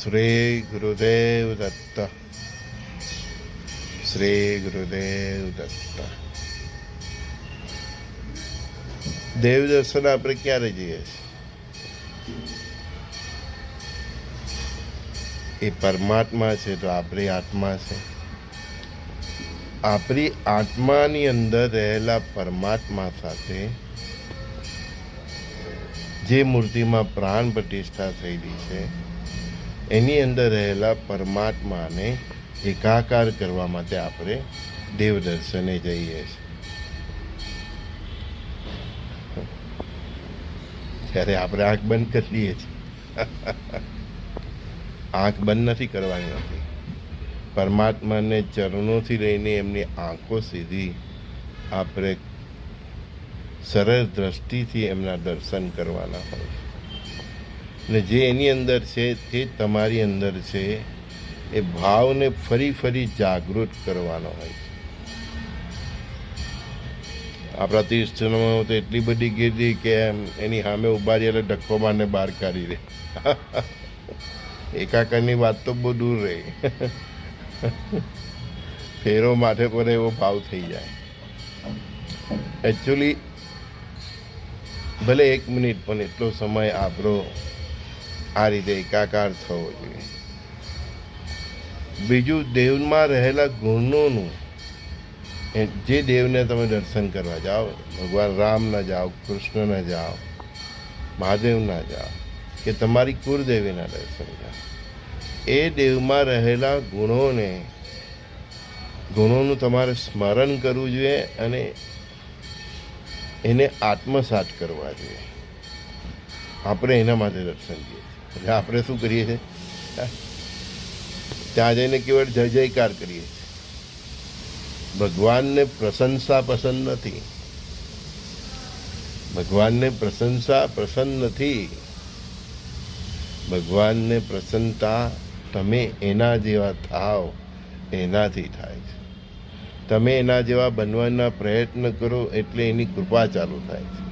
શ્રી ગુરુદેવ દત્ત શ્રી ગુરુદેવ દત્ત દેવ દર્શન આપણે ક્યારે જઈએ એ પરમાત્મા છે તો આપણી આત્મા છે આપણી આત્માની અંદર રહેલા પરમાત્મા સાથે જે મૂર્તિમાં પ્રાણ પ્રતિષ્ઠા થયેલી છે એની અંદર રહેલા પરમાત્માને એકાકાર કરવા માટે આપણે દેવ દર્શને જઈએ છીએ. ત્યારે આપણે આંખ બંધ કરી દઈએ છીએ. આંખ બંધ નથી કરવાની નથી પરમાત્માને ચરણોથી લઈને એમની આંખો સીધી આપણે સરળ દ્રષ્ટિથી એમના દર્શન કરવાના હોય ને જે એની અંદર છે, તે તમારી અંદર છે, એ ભાવને ફરી ફરી જાગૃત કરવાનો હોય છે. આપણા તીર્થમાં તો એટલી બધી ગીરી કે એમ એની સામે ઊભા રહી એટલે ધક્કો મારને બહાર કાઢી દે. એકાકારની વાત તો બહુ દૂર રહી. ફેરો માથે પર એવો ભાવ થઈ જાય. એકચ્યુઅલી ભલે એક મિનિટ પણ એટલો સમય આપણો આ રીતે એકાકાર થવો જોઈએ. બીજું દેવમાં રહેલા ગુણોનું જે દેવને તમે દર્શન કરવા જાઓ, ભગવાન રામના જાઓ કૃષ્ણના જાઓ મહાદેવના જાઓ, કે તમારી કુળદેવીના દર્શન જાઓ, એ દેવમાં રહેલા ગુણોને, ગુણોનું તમારે સ્મરણ કરવું જોઈએ અને એને આત્મસાત કરવા જોઈએ. આપણે એના માટે દર્શન છીએ એટલે આપણે શું કરીએ છીએ? ત્યાં જઈને કેવળ જય જયકાર કરીએ છીએ. ભગવાનને પ્રશંસા પસંદ નથી. ભગવાનને પ્રશંસા પસંદ નથી. ભગવાનને પ્રસન્નતા તમે એના જેવા થાવ એનાથી થાય છે. તમે એના જેવા બનવાના પ્રયત્ન કરો એટલે એની કૃપા ચાલુ થાય છે.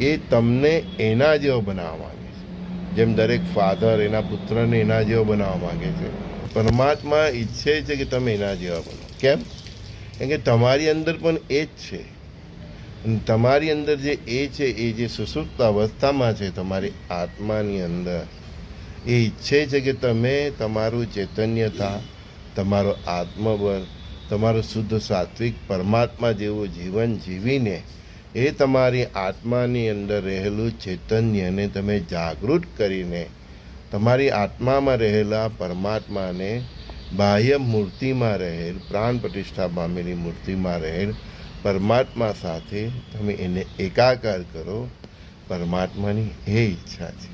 એ તમને એના જેવો બનાવવા માંગે છે. જેમ દરેક ફાધર એના પુત્રને એના જેવો બનાવવા માંગે છે. પરમાત્મા ઈચ્છે છે કે તમે એના જેવા બનો કેમ? કેમ કે તમારી અંદર પણ એ જ છે તમારી અંદર જે એ છે, એ જે સુસુપ્ત અવસ્થામાં છે તમારી આત્માની અંદર, એ ઈચ્છે છે કે તમે તમારું ચૈતન્યતા, તમારો આત્મબળ, તમારું શુદ્ધ સાત્વિક પરમાત્મા જેવું જીવન જીવીને એ તમારી આત્માની અંદર રહેલું ચૈતન્યને તમે જાગૃત કરીને તમારી આત્મામાં રહેલા પરમાત્માને બાહ્ય મૂર્તિમાં રહેલ, પ્રાણ પ્રતિષ્ઠા પામેલી મૂર્તિમાં રહેલ પરમાત્મા સાથે તમે એને એકાકાર કરો, પરમાત્માની એ ઈચ્છા છે.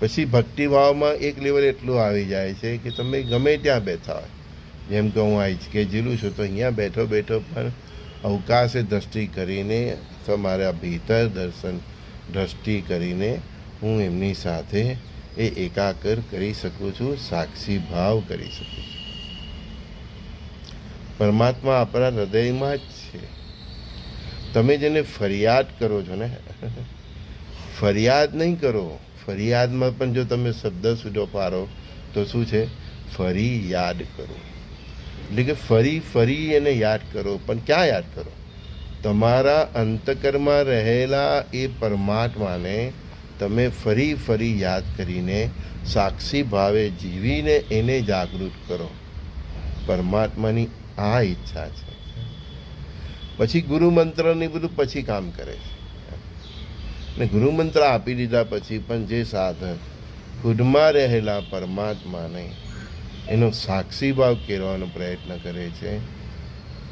પછી ભક્તિભાવમાં એક લેવલ એટલું આવી જાય છે કે તમે ગમે ત્યાં બેઠા હોય. જેમ કે હું આ કે જીલું છું તો અહીંયા બેઠો બેઠો પણ અવકાશે દ્રષ્ટિ કરીને તમારા ભીતર દર્શન દ્રષ્ટિ કરીને હું એમની સાથે એ એકાકર કરી શકું છું, સાક્ષી ભાવ કરી શકું છું. પરમાત્મા આપણા હૃદયમાં જ છે. તમે જેને ફરિયાદ કરો છો ને, ફરિયાદ નહીં કરો. ફરિયાદમાં પણ જો તમે શબ્દ સુધો પારો તો શું છે? ફરી યાદ કરો. એટલે કે ફરી ફરી એને યાદ કરો, પણ ક્યાં યાદ કરો? તમારા અંતકરમાં રહેલા એ પરમાત્માને તમે ફરી ફરી યાદ કરીને સાક્ષી ભાવે જીવીને એને જાગૃત કરો. પરમાત્માની આ ઈચ્છા છે. પછી ગુરુ મંત્રની બધું પછી કામ કરે છે. ને ગુરુમંત્ર આપી દીધા પછી પણ જે સાધક ખુદમાં રહેલા પરમાત્માને એનો સાક્ષી ભાવ કેળવવાનો પ્રયત્ન કરે છે,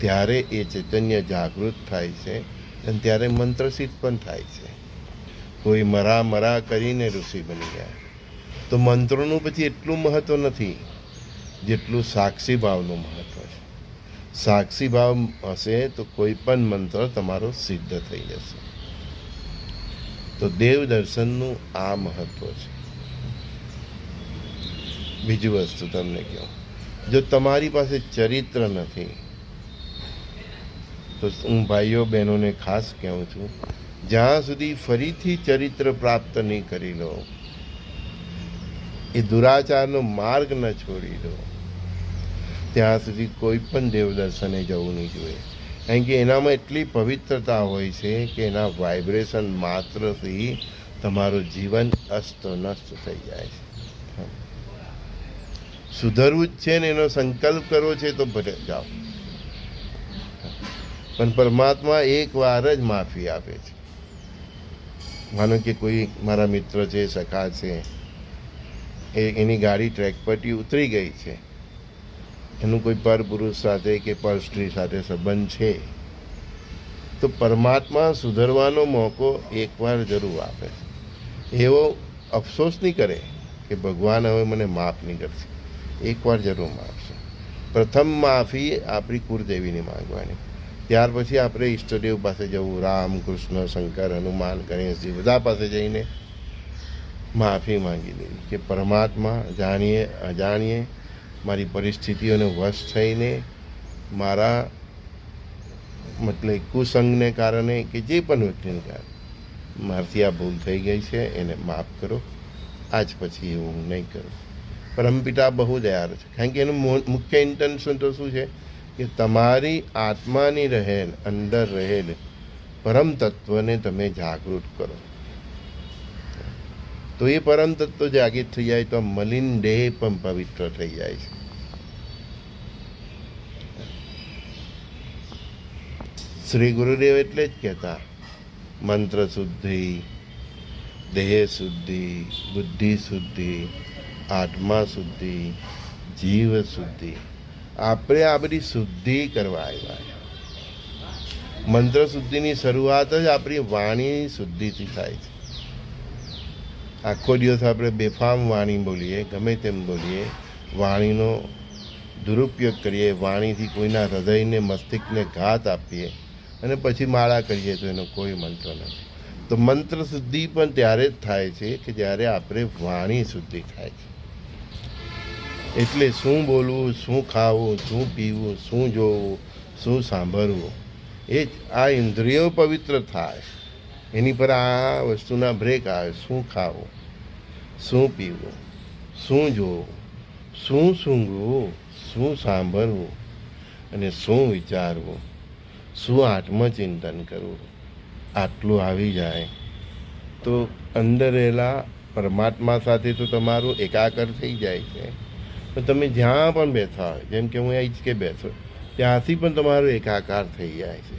ત્યારે એ ચૈતન્ય જાગૃત થાય છે અને ત્યારે મંત્રસિદ્ધ પણ થાય છે. કોઈ મરા મરા કરીને ઋષિ બની ગયા. તો મંત્રોનું પછી એટલું મહત્ત્વ નથી, જેટલું સાક્ષી ભાવનું મહત્ત્વ છે. સાક્ષી ભાવ હશે તો કોઈ પણ મંત્ર તમારો સિદ્ધ થઈ જશે. તો દેવ દર્શનનું આ મહત્ત્વ છે. બીજી વસ્તુ તમને કહું. જો તમારી પાસે ચરિત્ર નથી, તો હું ભાઈઓ બહેનોને ખાસ કહું છું, જ્યાં સુધી ફરીથી ચરિત્ર પ્રાપ્ત નહીં કરી લો, એ દુરાચારનો માર્ગ ન છોડી દો. ત્યાં સુધી કોઈ પણ દેવ દર્શને જવું નહીં જોઈએ. કારણ કે એનામાં એટલી પવિત્રતા હોય છે કે એના વાઇબ્રેશન માત્રથી તમારું જીવન અસ્ત નસ્ત થઈ જાય છે. સુધરવું જ છે ને એનો સંકલ્પ કરવો છે તો ભલે જાઓ. પણ પરમાત્મા એક વાર જ માફી આપે છે. માનો કે કોઈ મારા મિત્ર છે, સખા છે, એ એની ગાડી ટ્રેક પરથી ઉતરી ગઈ છે. એનું કોઈ પર પુરુષ સાથે કે પર સ્ત્રી સાથે સંબંધ છે? તો પરમાત્મા સુધરવાનો મોકો એકવાર જરૂર આપે એવો અફસોસ નહીં કરે કે ભગવાન હવે મને માફ નહીં કરશે. એકવાર જરૂર માફશે પ્રથમ માફી આપણી કુળદેવીને માંગવાની. ત્યાર પછી આપણે ઈષ્ટદેવ પાસે જવું, રામ, કૃષ્ણ, શંકર, હનુમાન, ગણેશજી બધા પાસે જઈને માફી માંગી લેવી કે પરમાત્મા જાણીએ, અજાણીએ, મારી પરિસ્થિતિઓને વશ થઈને મારા મતલબ કુસંગને કારણે કે જે પણ વ્યક્તિને કારણે મારથી આ ભૂલ થઈ ગઈ છે, એને માફ કરો. આજ પછી હું નહીં કરું. પરમપિતા બહુ દયાર છે. કારણ કે એનું મુખ્ય ઇન્ટેન્શન તો શું છે? કે તમારી આત્માની રહેલ, અંદર રહેલ પરમ તત્વને તમે જાગૃત કરો. તો એ પરમ તત્વ જાગૃત થઈ જાય તો મલિન દેહ પણ પવિત્ર થઈ જાય છે. શ્રી ગુરુદેવ એટલે જ કહેતા, મંત્ર શુદ્ધિ, દેહ શુદ્ધિ, બુદ્ધિ શુદ્ધિ આત્મા શુદ્ધિ, જીવ શુદ્ધિ. આપણે આ બધી શુદ્ધિ કરવા આવ્યા. મંત્ર શુદ્ધિની શરૂઆત જ આપણી વાણી શુદ્ધિથી થાય છે. આખો દિવસ આપણે બેફામ વાણી બોલીએ, ગમે તેમ બોલીએ, વાણીનો દુરુપયોગ કરીએ, વાણીથી કોઈના હૃદયને, મસ્તિષ્કને ઘાત આપીએ અને પછી માળા કરીએ તો એનો કોઈ મંત્ર નથી. તો મંત્ર શુદ્ધિ પણ ત્યારે જ થાય છે કે જ્યારે આપણે વાણી શુદ્ધિ થાય છે. એટલે શું બોલવું, શું ખાવું, શું પીવું, શું જોવું, શું સાંભળવું? એ જ આ ઇન્દ્રિયો પવિત્ર થાય. એની પર આ વસ્તુના બ્રેક આવે, શું ખાવું, શું પીવું, શું જોવું, શું સૂંઘવું, શું સાંભળવું, અને શું વિચારવું, શું આત્મચિંતન કરવું. આટલું આવી જાય. તો અંદર રહેલા પરમાત્મા સાથે તો તમારું એકાગ્ર થઈ જાય છે. તો તમે જ્યાં પણ બેઠા હોય, જેમ કે હું અહીં જ કે બેઠો ત્યાંથી પણ તમારો એકાકાર થઈ જાય છે.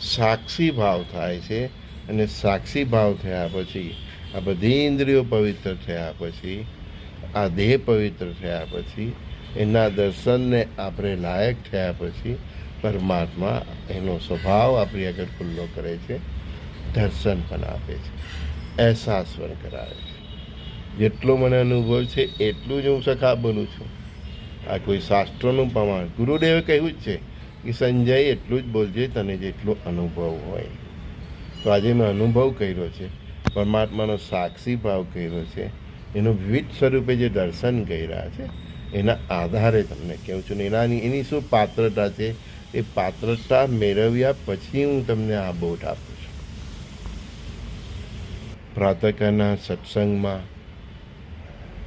સાક્ષી ભાવ થાય છે અને સાક્ષી ભાવ થયા પછી, આ બધી ઇન્દ્રિયો પવિત્ર થયા પછી, આ દેહ પવિત્ર થયા પછી, એના દર્શનને આપણે લાયક થયા પછી, પરમાત્મા એનો સ્વભાવ આપણી આગળ ખુલ્લો કરે છે, દર્શન પણ આપે છે. અહેસાસ પણ કરાવે છે. જેટલો મને અનુભવ છે, એટલું જ હું સખા બનું છું. આ કોઈ શાસ્ત્રોનું પ્રમાણ. ગુરુદેવે કહ્યું જ છે કે સંજય એટલું જ બોલજે તને જેટલો અનુભવ હોય. તો આજે મેં અનુભવ કર્યો છે, પરમાત્માનો સાક્ષી ભાવ કર્યો છે, એનું વિવિધ સ્વરૂપે જે દર્શન કર્યા છે, એના આધારે તમને કહું છું. ને એનાની, એની શું પાત્રતા છે? એ પાત્રતા મેળવ્યા પછી હું તમને આ બોટ આપું છું. પ્રાતકાના સત્સંગમાં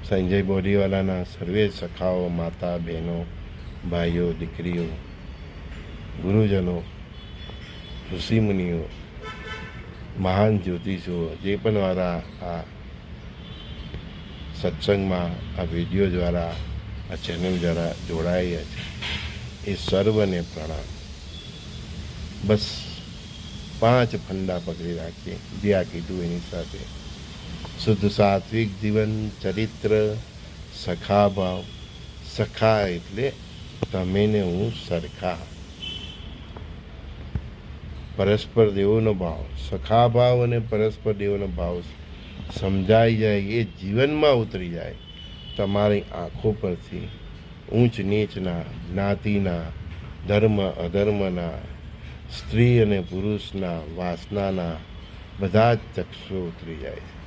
સંજય બોરીવાલાના સર્વે સખાઓ, માતા, બહેનો, ભાઈઓ, દીકરીઓ, ગુરુજનો, ઋષિમુનિઓ, મહાન જ્યોતિષો, જે પણ મારા આ સત્સંગમાં આ વીડિયો દ્વારા, આ ચેનલ દ્વારા જોડાયા છે, એ સર્વને પ્રણામ. બસ પાંચ ફંડા પકડી રાખીએ, જે આ કીધું એની સાથે. શુદ્ધ સાત્વિક જીવન ચરિત્ર સખા ભાવ સખા એટલે તમે ને હું સરખા પરસ્પર દેવોનો ભાવ સખા ભાવ અને પરસ્પર દેવોનો ભાવ સમજાઈ જાય એ જીવનમાં ઉતરી જાય તમારી આંખો પરથી ઊંચ નીચના જ્ઞાતિના ધર્મ અધર્મના સ્ત્રી અને પુરુષના વાસનાના બધા જ ચક્ષુ ઉતરી જાય છે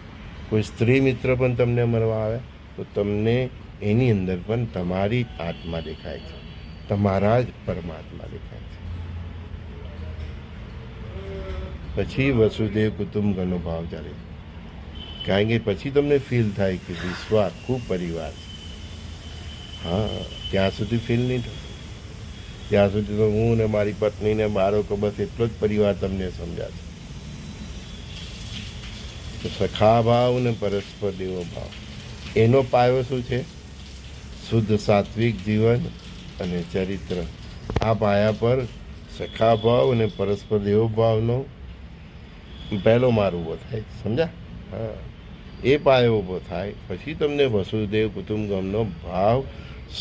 કોઈ સ્ત્રી મિત્ર પણ તમને મળવા આવે, તો તમને એની અંદર પણ તમારી આત્મા દેખાય છે. તમારા જ પરમાત્મા દેખાય છે. પછી વસુદેવ કુટુંબકનો ભાવ ચાલે. કારણ કે પછી તમને ફીલ થાય કે વિશ્વ આખું પરિવાર છે. હા, ત્યાં સુધી ફીલ નહીં થશે ત્યાં સુધી તો હું ને મારી પત્ની ને બાળકો બસ એટલો જ પરિવાર તમને સમજાશે. તો સખા ભાવ ને પરસ્પર દેવો ભાવ. એનો પાયો શું છે? શુદ્ધ સાત્વિક જીવન અને ચરિત્ર. આ પાયા પર સખા ભાવ અને પરસ્પર દેવો ભાવનો પહેલો માર ઊભો થાય સમજા હા. એ પાયો ઊભો થાય પછી તમને વસુદેવ કુટુંબગમનો ભાવ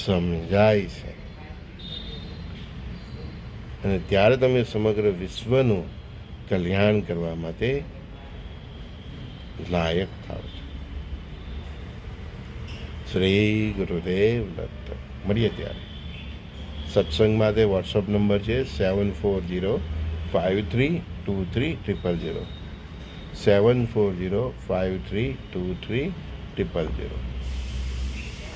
સમજાય છે. અને ત્યારે તમે સમગ્ર વિશ્વનું કલ્યાણ કરવા માટે લાયક થાવ છો શ્રી ગુરુદેવ દત્ત મળીએ ત્યારે સત્સંગ માટે વોટ્સઅપ નંબર છે seven four zero five three two three triple zero seven four zero five three two three triple zero